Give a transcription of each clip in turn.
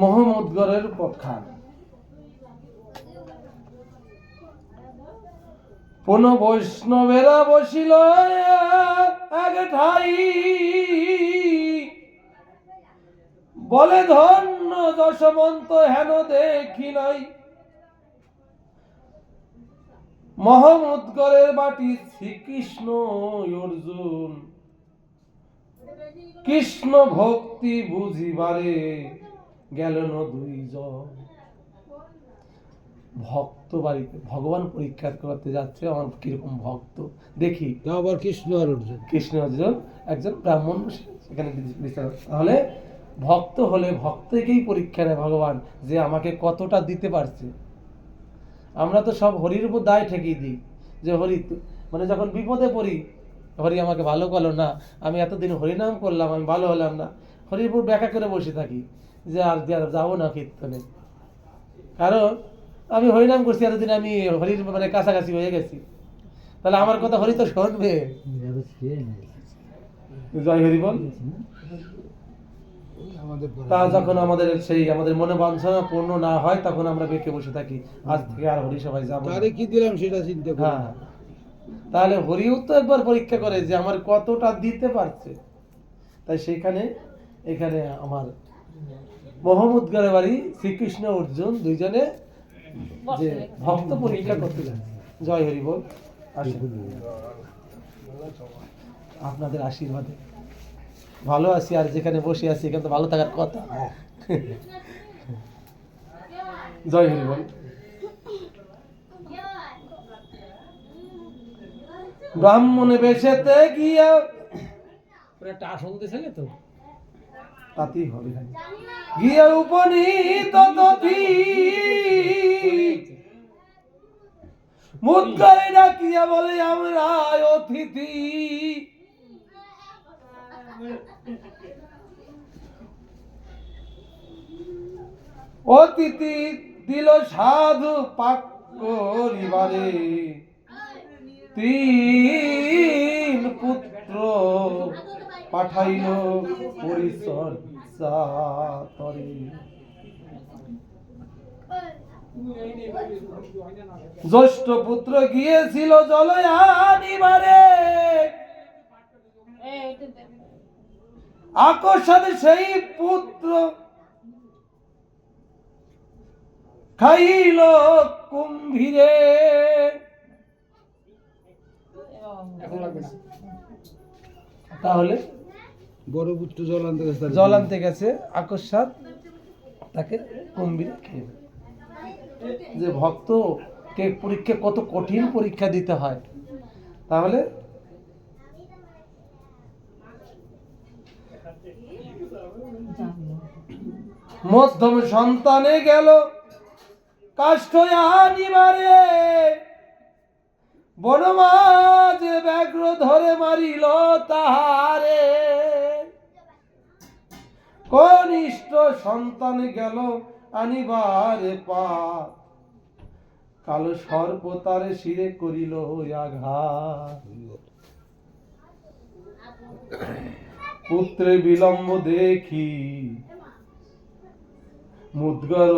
মোহাম্মদগড়ের পক্ষান পুন বৈষ্ণবেরা বসিল বলে, ধন্য দশমন্ত হেন দেখি নাই। মহম্মদগড়ের বাটি শ্রীকৃষ্ণ অর্জুন। কৃষ্ণ ভক্তি বুঝিবারে গেল না দুইজন। ভক্ত বাড়িতে ভগবান পরীক্ষা করতে যাচ্ছে আমার কীরকম ভক্ত? দেখি। আবার কৃষ্ণ আর অর্জুন। কৃষ্ণ অর্জুন একজন ব্রাহ্মণ সেখানে তাহলে ভক্ত হলে ভক্তকেই পরীক্ষা নেয় ভগবান যে আমাকে কতটা দিতে পারছে। আমরা তো সব হরির উপর দায় ঠেকিয়ে দিই যে হরি মানে যখন বিপদে পড়ি হরি আমাকে ভালো করল না আমি এতদিন হরিনাম করলাম আমি ভালো হলাম না হরির উপর ব্যাখ্যা করে বসে থাকি। যে আর দিয়ে আর যাব না কীর্তনে। কারণ আমি হরিনাম করছি এতদিন আমি হরির মানে কাছাকাছি হয়ে গেছি। তাহলে আমার কথা হরি তো শুনবে। জয় হরি বল। তা যখন আমাদের সেই আমাদের মনে বাঞ্ছনা পূর্ণ না হয় তখন আমরা বেঁকে বসে থাকি। আজ থেকে আর হরি সবাই যাব কি দিলাম সেটা চিন্তা হ্যাঁ। তাহলে হরিও তো একবার পরীক্ষা করে যে আমার কতটা দিতে পারছে। তাই সেখানে এখানে আমার মোহাম্মদগড়ের বাড়ি শ্রীকৃষ্ণ অর্জুন দুইজনে যে ভক্ত পরীক্ষা করতে যাচ্ছে জয় হরি বল। আপনাদের আশীর্বাদে। ভালো আছি আর যেখানে বসে আছি এখানে তো ভালো থাকার কথা। জয় হরি বল। ব্রাহ্মণে বেশেতে গিয়া একটা আসন দিছে তো? তাতেই হবে গিয়া উপনীত মুদ্রায় ডাকিয়া বলে, আমরা অতিথি। অতিথি দিল সাধু পাক করিবারে তিন পুত্র পাঠাইল জ্যৈষ্ঠ পুত্র গিয়েছিল জলে আনিবারে। আকর্ষণে সেই পুত্র খাইল কুম্ভীরে। তাহলে বড় পুত্র জল আনতে গেছে জল আনতে গেছে আকস্মাত তাকে কুম্ভীর খেয়ে যে ভক্ত কে পরীক্ষা কত কঠিন পরীক্ষা দিতে হয় তাহলে মধ্যম সন্তানে গেল কাষ্ঠ আনিবারে বনমাঝে ব্যাঘ্র ধরে মারিল তাহারে। কনিষ্ঠ সন্তান গেল আনিবারে পা। কালো সর্প তারে শিরে করিল আঘাত। পুত্রে বিলম্ব দেখি, মুদ্গর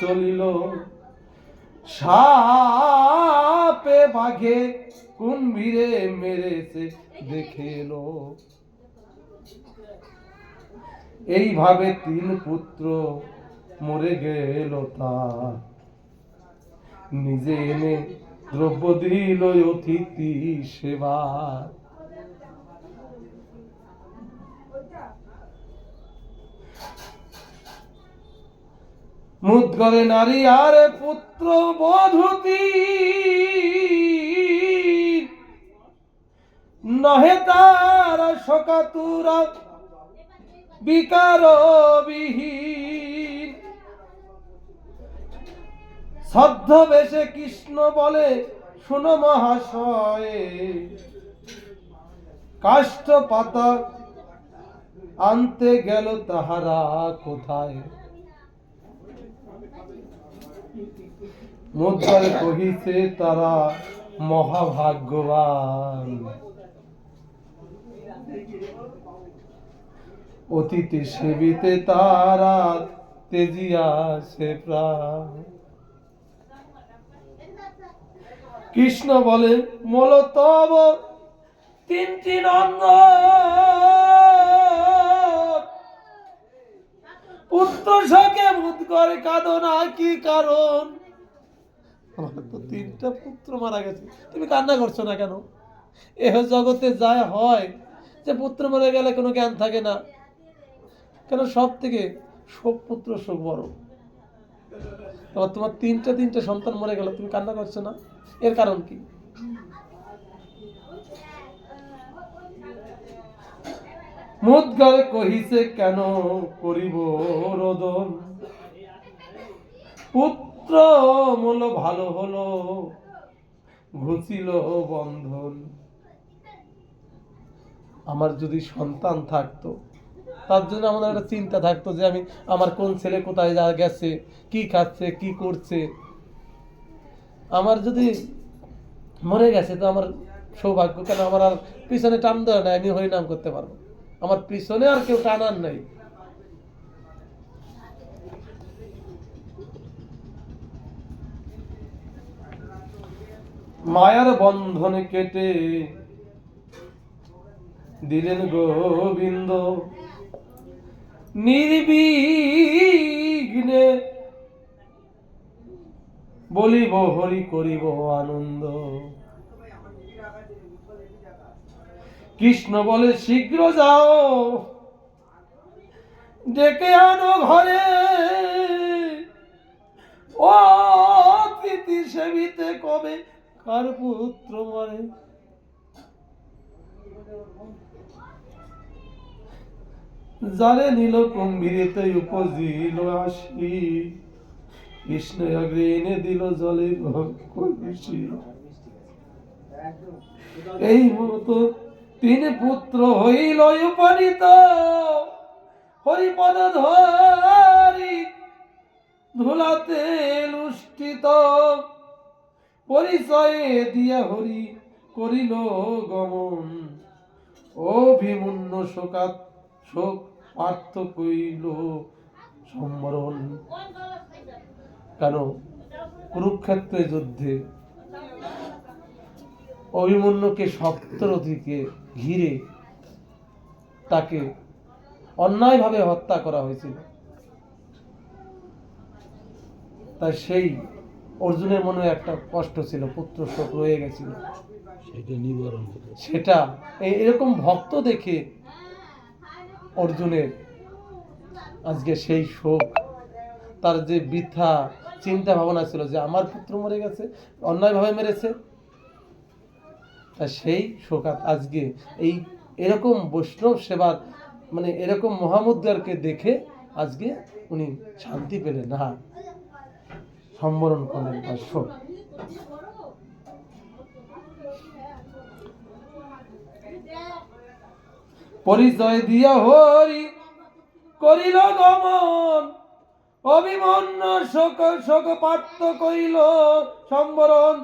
চলিল। সাপে বাঘে কুম্ভীরে মেরেছে দেখে এলো। এইভাবে তিন পুত্র মরে গেল তার। নিজে এনে দ্রব্য দিল অতিথি সেবা মুদ্গরে নারী আর পুত্র বধূতি নহে তার সকাতুরা বিকার বিহীন ছদ্মবেশে কৃষ্ণ বলে, শুনো মহাশয়ে। কাষ্ঠ পাতা আনতে গেল তাহারা কোথায়? মুদ্রায় কহিছে, তারা মহাভাগ্যবান। অতীতে সেবিতে তারা তেজিয়া সে কৃষ্ণ বলে মল তব তিনটি নন্দ। পুত্র শোকে মুদ করে কাঁদনা কি কারণ? আমার তো তিনটা পুত্র মারা গেছে। তুমি কান্না করছ না কেন? এহ জগতে যা হয়, যে পুত্র মারা গেলে কোনো জ্ঞান থাকে না। কেন সব থেকে শোক পুত্র শোক বড়? তোমার তোমার তিনটা তিনটা সন্তান মরে গেল, তুমি কান্না করছ না? এর কারণ কি? মুদগর কহিছে, কেন করিব রোদন? পুত্র মূল ভালো হলো, ঘুচিল বন্ধন। আমার যদি সন্তান থাকতো তার জন্য আমাদের একটা চিন্তা থাকতো যে আমি, আমার কোন ছেলে কোথায় যা গেছে, কি খাচ্ছে, কি করছে। আমার যদি মরে গেছে, তো আমার সৌভাগ্য, কেন আমার আর পিছনে টান দেওয়া নাই, আমি হরিনাম করতে পারব। আমার পিছনে আর কেউ টানার নাই। মায়ার বন্ধনে কেটে দিলেন গোবিন্দ। নির্বিঘ্নে বলিব, হরি করিব আনন্দ। কৃষ্ণ বলে, শীঘ্র যাও। ডেকে আনো ঘরে। ও প্রীতি সেবিতে কবে কার পুত্র মরে? যারে নীল কুম্ভীরেতে উপজিল আসি কৃষ্ণ অগ্রে এনে দিল জলে কলসি এই মতো তিন পুত্র হইল উপনীত। হরিপদ ধরি ধুলাতে লুষ্ঠিত। পরিচয়ে দিয়া হরি করিল গমন। অভিমন্য শোকাত শোক পার্থ কইল সম্বরণ। কেন? কুরুক্ষেত্রে যুদ্ধে। অভিমন্যুকে সপ্তরথীকে ঘিরে তাকে অন্যায়ভাবে হত্যা করা হয়েছিল। তাই সেই অর্জুনের মনে একটা কষ্ট ছিল পুত্র শোক রয়ে গেছিল। সেটা নিবারণ সেটা এরকম ভক্ত দেখে অর্জুনের আজকে সেই শোক, তার যে বৃথা চিন্তা ভাবনা ছিল যে আমার পুত্র মরে গেছে, অন্যায়ভাবে মেরেছে, তা সেই শোক আজ- আজকে এই এরকম বৈষ্ণব সেবার মানে এরকম মহামুদ্রারকে দেখে আজকে উনি শান্তি পেলেন না। সম্বরণ করলেন তার শোক। পরিচয় দিয়া হরি করিল গমন। অভিমন্য শোক শোক পাত্র করিল সম্বরণ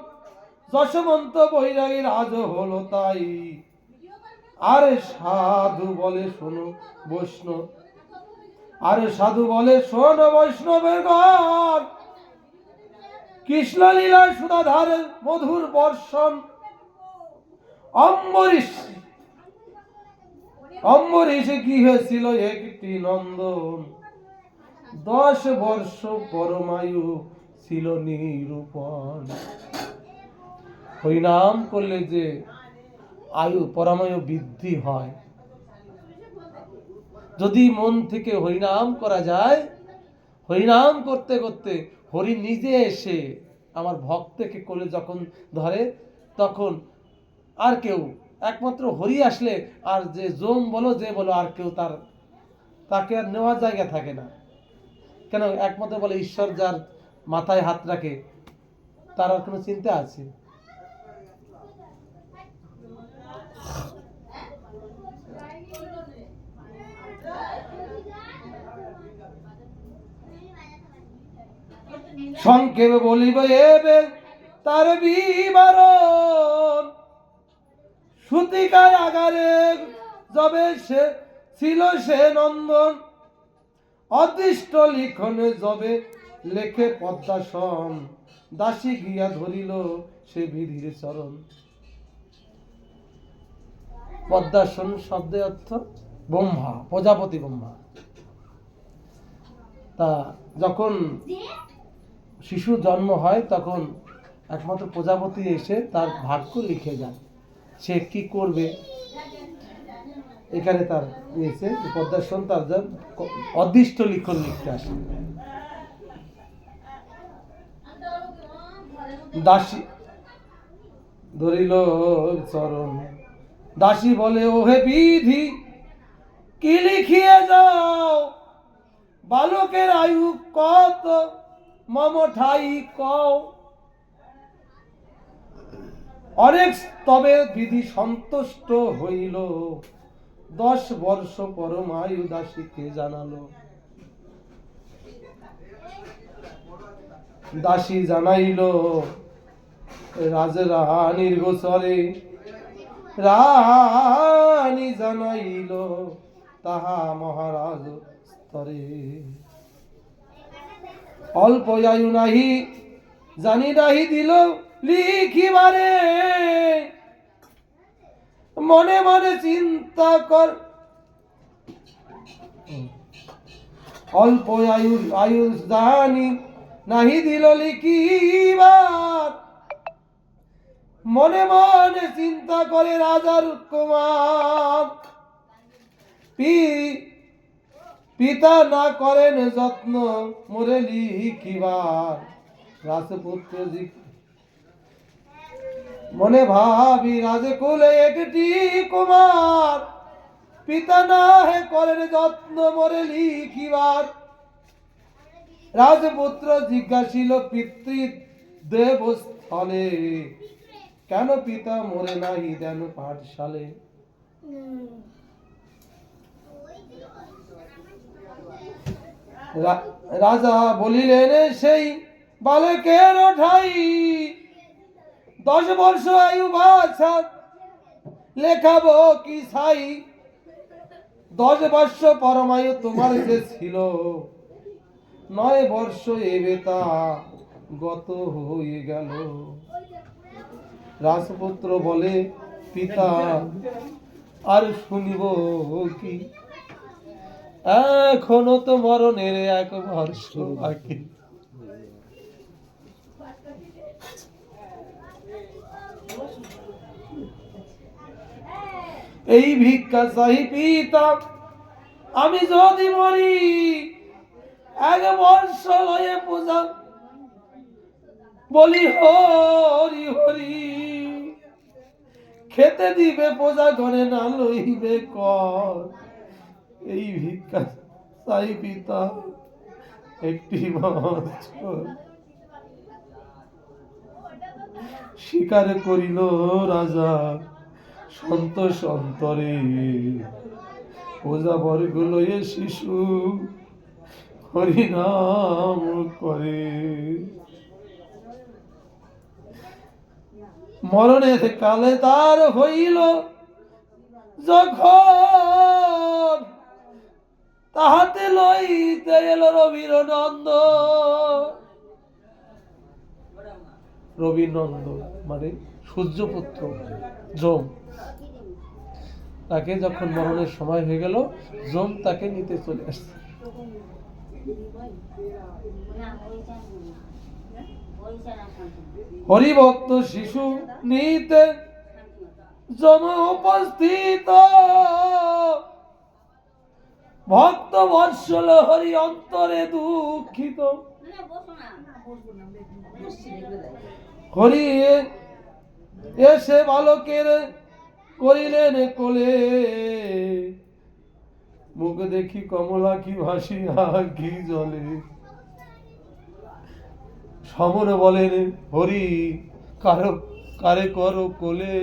যশবন্ত বৈরাগীর রাজ হলো তাই। আরে সাধু বলে শোনো বৈষ্ণব, আরে সাধু বলে শোনো বৈষ্ণবের ঘর। কৃষ্ণ লীলা সুধাধারে মধুর বর্ষণ, অম্বরীশ অম্বরীশে গৃহে ছিল একটি নন্দন। দশ বর্ষ পরমায়ু ছিল নিরূপণ। হরিনাম করলে যে আয়ু, পরমায়ু বৃদ্ধি হয়। যদি মন থেকে হরিনাম করা যায়, হরিনাম করতে করতে হরি নিজে এসে আমার ভক্তকে কোলে যখন ধরে, তখন আর কেউ একমাত্র হরি আসলে আর যে জোম বলো, যে বলো, আর কেউ তার, তাকে আর নেওয়ার জায়গা থাকে না। কেন? একমাত্র বলে ঈশ্বর যার মাথায় হাত রাখে, তার আর কোনো চিন্তা আছে? সংক্ষেপে বলিব, এবে তার বিবরণ। সুতিকার আগারে যবে সে, ছিল সে নন্দন। অদৃষ্ট লিখনে যবে লেখে পদ্মাসন দাসী গিয়া ধরিল সে বিধির চরণ। পদ্মাসন শব্দে অর্থ ব্রহ্মা, প্রজাপতি ব্রহ্মা। তা যখন শিশু জন্ম হয়, তখন একমাত্র প্রজাপতি এসে তার ভাগ্য লিখে যায় সে কি করবে? এখানে তার নিয়েছে যে পদ্মাসন তার অদৃষ্ট লিখন লিখতে আসে। দাসী, ধরিল চরণ। দাসী বলে, ওহে বিধি, কি লিখিয়ে যাও বালকের আয়ু কত? মম ঠাই কও। অনেক তবে বিধি সন্তুষ্ট হইল। দশ বর্ষ পরমায়ু দাসীকে জানালো। দাসী জানাইল, রাজরানীর গোচরে রানী জানাইল, তাহা মহারাজ স্তরে। অল্প আয়ু নাহি, জানি নাহি দিল লিখিবারে। মনে মনে চিন্তা কর। অল্প আয়ু আয়ু জানি নাহি দিল লিখিবার। মনে মনে চিন্তা করে রাজার কুমার পি, পিতা না করেন যত্ন মোরে লিখিবার। রাজপুত্র মনে ভাবি রাজকুলে একটি কুমার। পিতা না হে করেন যত্ন মোরে লিখিবার। রাজপুত্র জিজ্ঞাসিল, পিতৃ, দেবস্থলে কেন পিতা মরে নাহি দেন পাঠশালে? রাজা বলিলেন, সেই বালকের ঠাই দশ বর্ষ আয়ু বাছা লেখাবো কি সাই? দশ বর্ষ পরমায়ু তোমার যে ছিল। নয় বর্ষ এবে তা গত হয়ে গেল। রাজপুত্র বলে, পিতা, আর শুনিব কি? এখনও তো মরণের এক বর্ষ বাকি। এই ভিক্ষা চাহি পিতা, আমি যদি মরি, এক বর্ষ লয়ে পূজা। বলি, হরি হরি, খেতে দিবে পূজা, ঘরে না লইবে কর। এই ভিক্ষা চাই পিতা, একটি বছর স্বীকার করিল রাজা। সন্তোষ অন্তরে পূজা বর্গ লয়ে শিশু হরিনাম করে। মরণের কালে তার হইল যখন তাহাতে লইতে এলো রবির নন্দ। রবিনন্দ মানে সূর্যপুত্র, যম। তাকে যখন মরণের সময় হয়ে গেল, জম তাকে নিতে চলে আসছে। হরিভক্ত শিশু নিতে যম উপস্থিত। ভক্ত বৎসল হরি অন্তরে দুঃখিত। হরি এসে বালকের করিলেন কোলে। মুখ দেখি কমলা কি ভাসিয়া কি জলে। সমর বলেন, হরি, কারও, কারে করো কোলে?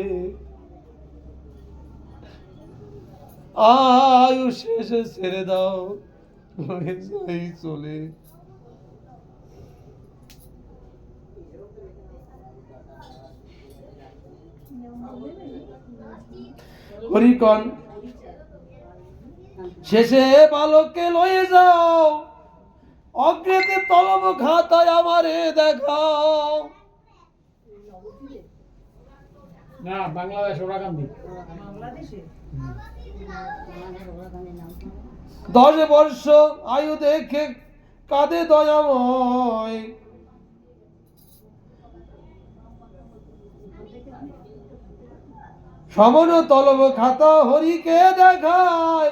আয়ু শেষে, ছেড়ে দাও চলে। হরিকন শেষে বালককে লয়ে যাও। অগ্রেতে তলব খাতায় আমারে দেখাও। না বাংলাদেশ ওরাকান্দি। দশ বর্ষ আয়ু দেখে কাঁদে দয়াময়। সমন তলব খাতা হরিকে দেখায়।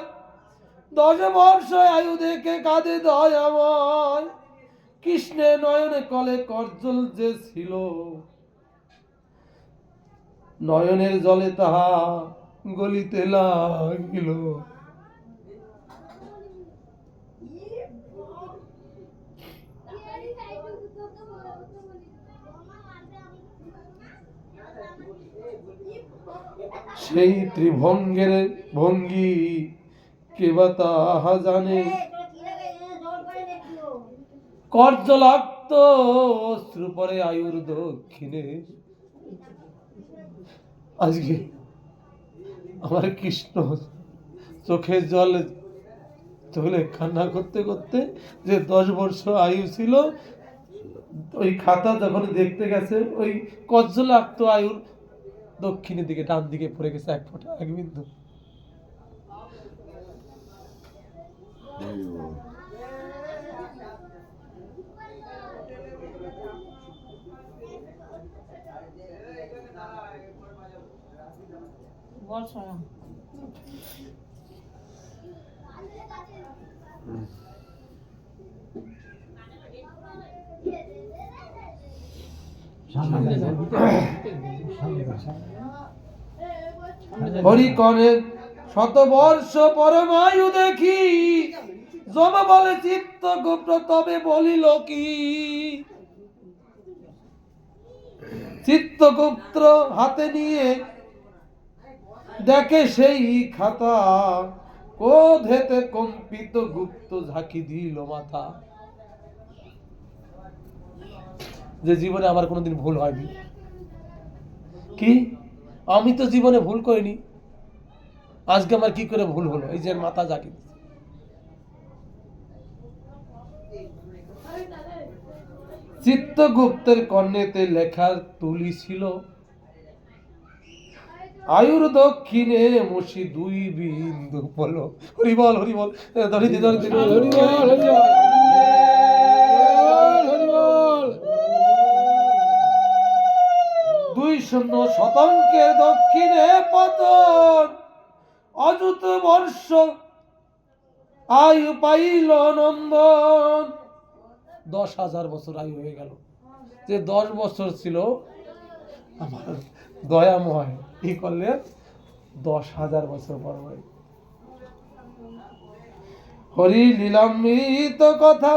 দশ বর্ষ আয়ু দেখে কাঁদে দয় আমার কৃষ্ণে নয়নে কলে করজল যে ছিল। নয়নের জলে তাহা গলিতে লাগিল। সেই ত্রিভঙ্গের ভঙ্গি কেবা তাহা জানে? কর্জলাক্ত অশ্রু পরে আয়ুর দক্ষিণে। আজকে আমার কৃষ্ণ চোখের জল চলে কান্না করতে করতে যে দশ বর্ষ আয়ু ছিল ওই খাতা যখন দেখতে গেছে ওই কজ্জলাক্ত আয়ুর দক্ষিণের দিকে ডান দিকে পড়ে গেছে এক ফোঁটা এক বিন্দু। হরিকণের শত বর্ষ পরমায়ু দেখি, যম বলে চিত্ত গুপ্ত তবে বলিল কি? চিত্তগুপ্ত হাতে নিয়ে দেখে সেই খাতা কোধেতে কম্পিত গুপ্ত ঝাঁকি দিল মাথা। যে জীবনে আমার কোনোদিন ভুল হয়নি। কি? আমি তো জীবনে ভুল করিনি। আজকে আমার কি করে ভুল হলো? এই যে মাথা দিছে। চিত্তগুপ্তের কর্ণেতে লেখার তুলি ছিল। আয়ুর দক্ষিণে মসি দুই বিন্দু বলো। হরি বল হরি বল এ, ধরি শূন্য শতাঙ্কের দক্ষিণে পতন। অযুত বর্ষ, আয়ু পাইল নন্দন। দশ হাজার বছর আয়ু হয়ে গেল। যে দশ বছর ছিল, আমার দয়াময় কি করলেন দশ হাজার বছর পর হয়ে। হরি লীলামৃত কথা,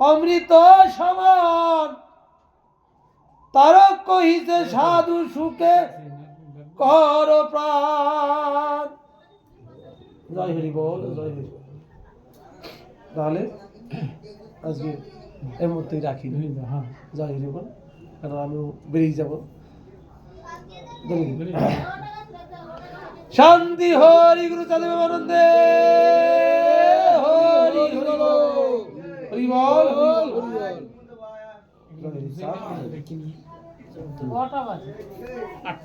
অমৃত সমান তার কহিতে সাধু সুখে কর প্রাণ। জয় হরি বল জয় হরি তাহলে আজকে এই মুহূর্তে রাখি। হ্যাঁ জয় হরি বল কারণ আমিও বেরিয়ে যাব। শান্তি হরি গুরু চাঁদে আনন্দে হরি হরি বল। হরি বল হরি বল। আটটা